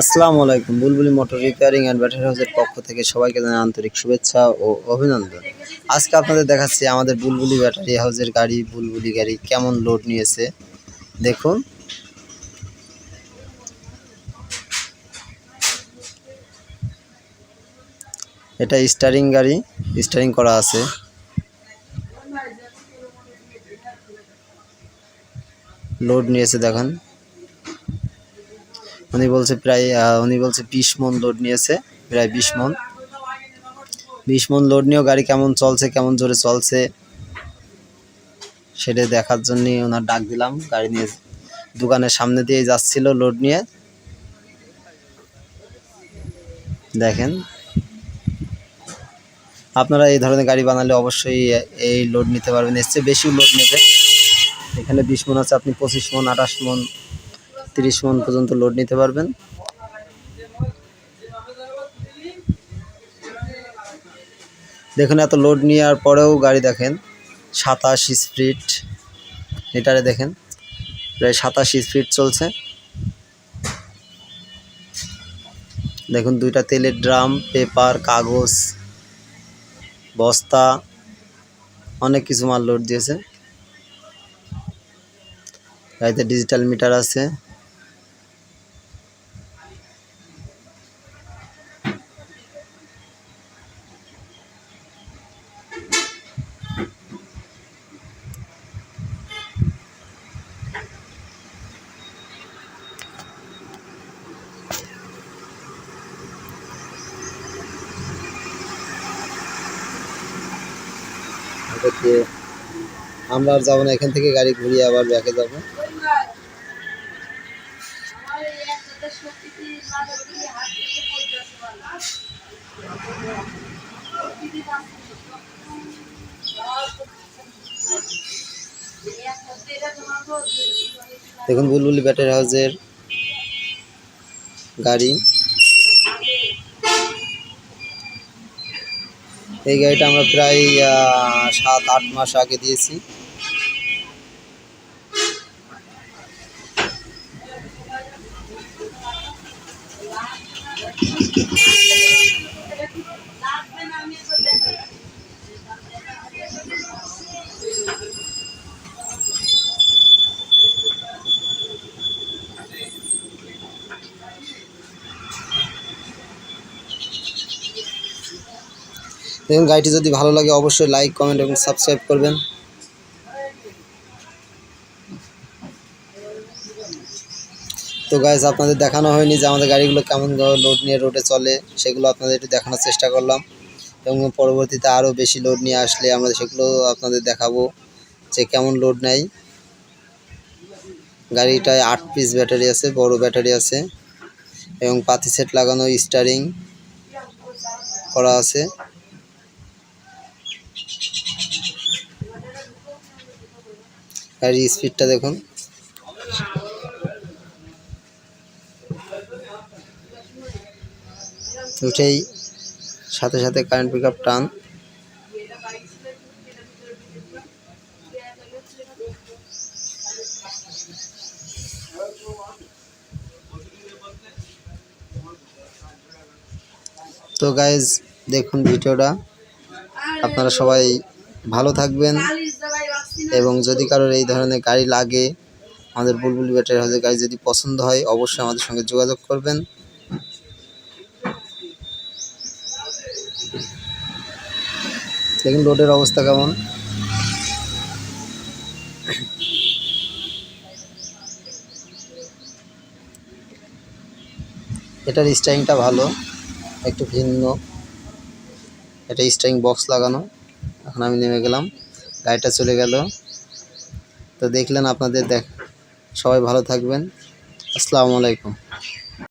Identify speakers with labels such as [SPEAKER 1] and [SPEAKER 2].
[SPEAKER 1] আসসালামু আলাইকুম। বুলবুলি মোটর রিপেয়ারিং অ্যান্ড ব্যাটারি হাউসের পক্ষ থেকে সবাইকে জানাই আন্তরিক শুভেচ্ছা ও অভিনন্দন। আজকে আপনাদের দেখাচ্ছি আমাদের বুলবুলি ব্যাটারি হাউসের গাড়ি, বুলবুলি গাড়ি কেমন লোড নিয়েছে। দেখুন। এটা স্টারিং গাড়ি স্টারিং করা আছে। লোড নিয়েছে, দেখেন। উনি বলছে প্রায় উনি বলছে বিশ মন লোড নিয়েছে, প্রায় বিশ মন। বিশ মন লোড নিয়েও গাড়ি কেমন চলছে, কেমন জোরে চলছে, সেটা দেখার জন্যই ওনার ডাক দিলাম। গাড়ি নিয়ে দোকানের সামনে দিয়ে যাচ্ছিল লোড নিয়ে। দেখেন। আপনারা এই ধরনের গাড়ি বানালে অবশ্যই এই লোড নিতে পারবেন। এর চেয়ে বেশি লোড নেবে। এখানে বিশ মন আছে, আপনি পঁচিশ মন, আঠাশ মন তিরিশ মন পর্যন্ত লোড নিতে পারবেন। দেখুন, এত লোড নেওয়ার পরেও গাড়ি দেখেন, সাতাশ স্পিড লিটারে দেখেন, প্রায় সাতাশ স্পিড চলছে। দেখুন, দুইটা তেলের ড্রাম পেপার কাগজ, বস্তা, অনেক কিছু মাল লোড দিয়েছে। গাড়িতে ডিজিটাল মিটার আছে। এটাকে আমরা আর যাব না, এখান থেকে গাড়ি ঘুরিয়ে আবার ব্যাকে যাব। দেখুন, বুলবুলি ব্যাটারি হাউসের গাড়ি। এই গাড়িটা আমরা প্রায় সাত আট মাস আগে দিয়েছি। দেখুন, গাড়িটি যদি ভালো লাগে, অবশ্যই লাইক কমেন্ট এবং সাবস্ক্রাইব করবেন। তো গাইজ আপনাদের দেখানো হয়নি যে আমাদের গাড়িগুলো কেমন লোড নিয়ে রোডে চলে, সেগুলো আপনাদের একটু দেখানোর চেষ্টা করলাম। এবং পরবর্তীতে আরও বেশি লোড নিয়ে আসলে আমরা সেগুলো আপনাদের দেখাবো যে কেমন লোড নেয়। গাড়িটায় আট পিস ব্যাটারি আছে, বড় ব্যাটারি আছে। এবং পাতি সেট লাগানো স্টারিং করা আছে। গাড়ির স্পিডটা দেখুন। উঠেই সাথে সাথে কারেন্ট পিক আপ টান। তো গাইজ দেখুন ভিডিওটা আপনারা সবাই ভালো থাকবেন। এবং যদি কারোর এই ধরনের গাড়ি লাগে, আমাদের বুলবুল ব্যাটারি হাউসের গাড়ি যদি পছন্দ হয়, অবশ্যই আমাদের সঙ্গে যোগাযোগ করবেন। দেখুন, রোডের অবস্থা কেমন। এটার স্টারিংটা ভালো, একটু ভিন্ন। এটা স্টারিং বক্স লাগানো। এখন আমি নেমে গেলাম। গাড়িটা চলে গেল। তো দেখলেন আপনাদের দেখ সবাই ভালো থাকবেন। আসসালামু আলাইকুম।